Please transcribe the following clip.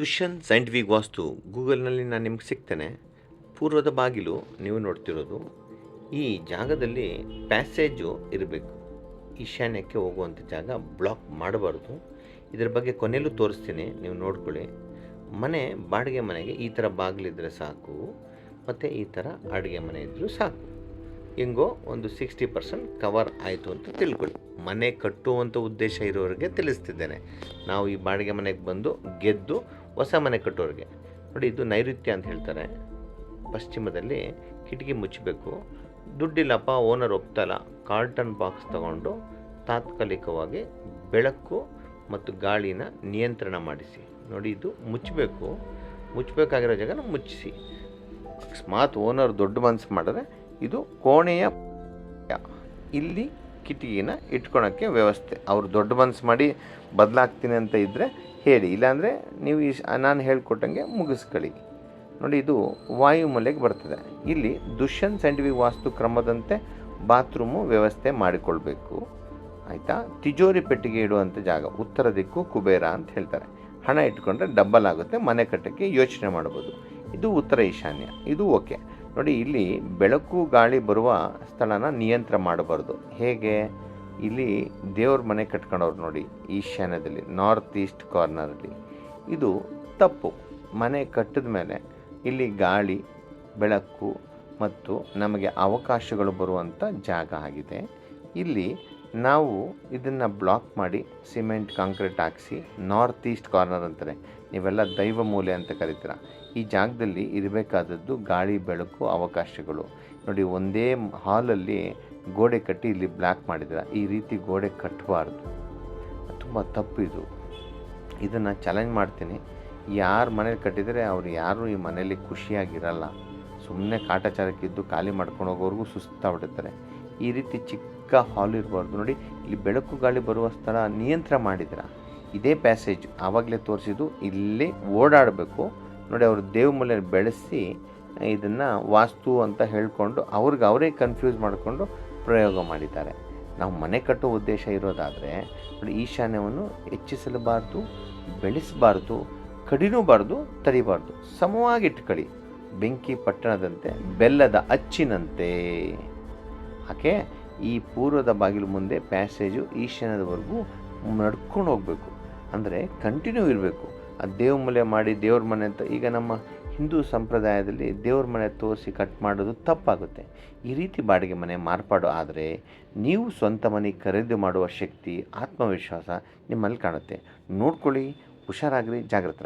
Tuition scientific ವಾಸ್ತು ಗೂಗಲ್ನಲ್ಲಿ ನಾನು ನಿಮ್ಗೆ ಸಿಗ್ತೇನೆ. ಪೂರ್ವದ ಬಾಗಿಲು ನೀವು ನೋಡ್ತಿರೋದು. ಈ ಜಾಗದಲ್ಲಿ ಪ್ಯಾಸೇಜು ಇರಬೇಕು. ಈಶಾನ್ಯಕ್ಕೆ ಹೋಗುವಂಥ ಜಾಗ ಬ್ಲಾಕ್ ಮಾಡಬಾರ್ದು. ಇದರ ಬಗ್ಗೆ ಕೊನೆಯಲ್ಲೂ ತೋರಿಸ್ತೀನಿ, ನೀವು ನೋಡ್ಕೊಳ್ಳಿ. ಮನೆ ಬಾಡಿಗೆ ಮನೆಗೆ ಈ ಥರ ಬಾಗಿಲಿದ್ರೆ ಸಾಕು, ಮತ್ತು ಈ ಥರ ಅಡುಗೆ ಮನೆ ಇದ್ದರೂ ಸಾಕು. ಹೆಂಗೋ ಒಂದು ಸಿಕ್ಸ್ಟಿ ಪರ್ಸೆಂಟ್ ಕವರ್ ಆಯಿತು ಅಂತ ತಿಳ್ಕೊಳ್ಳಿ. ಮನೆ ಕಟ್ಟುವಂಥ ಉದ್ದೇಶ ಇರೋರಿಗೆ ತಿಳಿಸ್ತಿದ್ದೇನೆ. ನಾವು ಈ ಬಾಡಿಗೆ ಮನೆಗೆ ಬಂದು ಗೆದ್ದು ಹೊಸ ಮನೆ ಕಟ್ಟೋರಿಗೆ. ನೋಡಿ, ಇದು ನೈಋತ್ಯ ಅಂತ ಹೇಳ್ತಾರೆ. ಪಶ್ಚಿಮದಲ್ಲಿ ಕಿಟಕಿ ಮುಚ್ಚಬೇಕು. ದುಡ್ಡಿಲ್ಲಪ್ಪ ಓನರ್ ಒಪ್ತಲ್ಲ. ಕಾರ್ಟನ್ ಬಾಕ್ಸ್ ತಗೊಂಡು ತಾತ್ಕಾಲಿಕವಾಗಿ ಬೆಳಕು ಮತ್ತು ಗಾಳಿನ ನಿಯಂತ್ರಣ ಮಾಡಿಸಿ. ನೋಡಿ, ಇದು ಮುಚ್ಚಬೇಕು. ಮುಚ್ಚಬೇಕಾಗಿರೋ ಜಾಗನ ಮುಚ್ಚಿಸಿ. ಅಕಸ್ಮಾತ್ ಓನರ್ ದೊಡ್ಡ ಮನಸ್ಸು ಮಾಡಿದ್ರೆ ಇದು ಕೋಣೆಯ ಇಲ್ಲಿ ಕಿಟಕಿನ ಇಟ್ಕೊಳಕ್ಕೆ ವ್ಯವಸ್ಥೆ. ಅವರು ದೊಡ್ಡ ಮನಸ್ಸು ಮಾಡಿ ಬದಲಾಗ್ತೀನಿ ಅಂತ ಇದ್ದರೆ ಹೇಳಿ. ಇಲ್ಲಾಂದರೆ ನೀವು ಈ ನಾನು ಹೇಳ್ಕೊಟ್ಟಂಗೆ ಮುಗಿಸ್ಕೊಳ್ಳಿ. ನೋಡಿ, ಇದು ವಾಯುಮೂಲೆಗೆ ಬರ್ತದೆ. ಇಲ್ಲಿ ದುಷ್ಯಂತ್ ಸೈಂಟಿಫಿಕ್ ವಾಸ್ತು ಕ್ರಮದಂತೆ ಬಾತ್ರೂಮು ವ್ಯವಸ್ಥೆ ಮಾಡಿಕೊಳ್ಬೇಕು. ಆಯಿತಾ? ತಿಜೋರಿ ಪೆಟ್ಟಿಗೆ ಇಡುವಂಥ ಜಾಗ, ಉತ್ತರ ದಿಕ್ಕು ಕುಬೇರ ಅಂತ ಹೇಳ್ತಾರೆ. ಹಣ ಇಟ್ಕೊಂಡ್ರೆ ಡಬ್ಬಲ್ ಆಗುತ್ತೆ, ಮನೆ ಕಟ್ಟಕ್ಕೆ ಯೋಚನೆ ಮಾಡ್ಬೋದು. ಇದು ಉತ್ತರ ಈಶಾನ್ಯ. ಇದು ಓಕೆ. ನೋಡಿ, ಇಲ್ಲಿ ಬೆಳಕು ಗಾಳಿ ಬರುವ ಸ್ಥಳನ ನಿಯಂತ್ರ ಮಾಡಬಾರ್ದು. ಹೇಗೆ? ಇಲ್ಲಿ ದೇವ್ರ ಮನೆ ಕಟ್ಕೊಂಡವ್ರು ನೋಡಿ, ಈಶಾನ್ಯದಲ್ಲಿ ನಾರ್ತ್ ಈಸ್ಟ್ ಕಾರ್ನರಲ್ಲಿ ಇದು ತಪ್ಪು. ಮನೆ ಕಟ್ಟಿದ ಮೇಲೆ ಇಲ್ಲಿ ಗಾಳಿ, ಬೆಳಕು ಮತ್ತು ನಮಗೆ ಅವಕಾಶಗಳು ಬರುವಂಥ ಜಾಗ ಆಗಿದೆ. ಇಲ್ಲಿ ನಾವು ಇದನ್ನು ಬ್ಲಾಕ್ ಮಾಡಿ ಸಿಮೆಂಟ್, ಕಾಂಕ್ರೀಟ್ ಹಾಕಿಸಿ ನಾರ್ತ್ ಈಸ್ಟ್ ಕಾರ್ನರ್ ಅಂತಾರೆ ನೀವೆಲ್ಲ ದೈವ ಮೂಲೆ ಅಂತ ಕರಿತೀರ. ಈ ಜಾಗದಲ್ಲಿ ಇರಬೇಕಾದದ್ದು ಗಾಳಿ, ಬೆಳಕು, ಅವಕಾಶಗಳು. ನೋಡಿ, ಒಂದೇ ಹಾಲಲ್ಲಿ ಗೋಡೆ ಕಟ್ಟಿ ಇಲ್ಲಿ ಬ್ಲಾಕ್ ಮಾಡಿದ್ರ ಈ ರೀತಿ ಗೋಡೆ ಕಟ್ಟಬಾರ್ದು ತುಂಬ ತಪ್ಪಿದು ಇದನ್ನು ಚಾಲೆಂಜ್ ಮಾಡ್ತೀನಿ. ಯಾರು ಮನೇಲಿ ಕಟ್ಟಿದರೆ ಅವ್ರು ಯಾರೂ ಈ ಮನೇಲಿ ಖುಷಿಯಾಗಿರಲ್ಲ. ಸುಮ್ಮನೆ ಕಾಟಾಚಾರಕ್ಕಿದ್ದು ಖಾಲಿ ಮಾಡ್ಕೊಂಡು ಹೋಗೋರ್ಗೂ ಸುಸ್ತಾಗ್ಬಿಡ್ತಾರೆ ಈ ರೀತಿ ಚಿಕ್ಕ ಹಾಲ್ ಇರಬಾರ್ದು. ನೋಡಿ, ಇಲ್ಲಿ ಬೆಳಕು ಗಾಳಿ ಬರುವ ಸ್ಥಳ ನಿಯಂತ್ರಣ ಮಾಡಿದ್ರ. ಇದೇ ಪ್ಯಾಸೇಜ್ ಆವಾಗಲೇ ತೋರಿಸಿದ್ದು. ಇಲ್ಲಿ ಓಡಾಡಬೇಕು. ನೋಡಿ, ಅವರು ದೇವಮೂಲೆ ಬೆಳೆಸಿ ಇದನ್ನು ವಾಸ್ತು ಅಂತ ಹೇಳಿಕೊಂಡು ಅವ್ರಿಗೆ ಅವರೇ ಕನ್ಫ್ಯೂಸ್ ಮಾಡಿಕೊಂಡು ಪ್ರಯೋಗ ಮಾಡಿದ್ದಾರೆ. ನಾವು ಮನೆ ಕಟ್ಟೋ ಉದ್ದೇಶ ಇರೋದಾದರೆ, ನೋಡಿ, ಈಶಾನ್ಯವನ್ನು ಹೆಚ್ಚಿಸಲಬಾರ್ದು, ಬೆಳೆಸಬಾರ್ದು, ಕಡಿನೂಬಾರ್ದು, ತರಿಬಾರ್ದು. ಸಮವಾಗಿ ಇಟ್ಕೊಳ್ಳಿ. ಬೆಂಕಿ ಪಟ್ಟಣದಂತೆ, ಬೆಲ್ಲದ ಅಚ್ಚಿನಂತೆ. ಯಾಕೆ? ಈ ಪೂರ್ವದ ಬಾಗಿಲು ಮುಂದೆ ಪ್ಯಾಸೇಜು ಈಶಾನ್ಯದವರೆಗೂ ನಡ್ಕೊಂಡು ಹೋಗಬೇಕು. ಅಂದರೆ ಕಂಟಿನ್ಯೂ ಇರಬೇಕು. ಆ ದೇವ್ರ ಮನೆ ಮಾಡಿ ದೇವ್ರ ಮನೆ ಅಂತ ಈಗ ನಮ್ಮ ಹಿಂದೂ ಸಂಪ್ರದಾಯದಲ್ಲಿ ದೇವ್ರ ಮನೆ ತೋರಿಸಿ ಕಟ್ ಮಾಡೋದು ತಪ್ಪಾಗುತ್ತೆ. ಈ ರೀತಿ ಬಾಡಿಗೆ ಮನೆ ಮಾರ್ಪಾಡು ಆದರೆ ನೀವು ಸ್ವಂತ ಮನೆ ಖರೀದಿ ಮಾಡುವ ಶಕ್ತಿ, ಆತ್ಮವಿಶ್ವಾಸ ನಿಮ್ಮಲ್ಲಿ ಕಾಣುತ್ತೆ. ನೋಡ್ಕೊಳ್ಳಿ, ಹುಷಾರಾಗ್ರಿ, ಜಾಗ್ರತೆ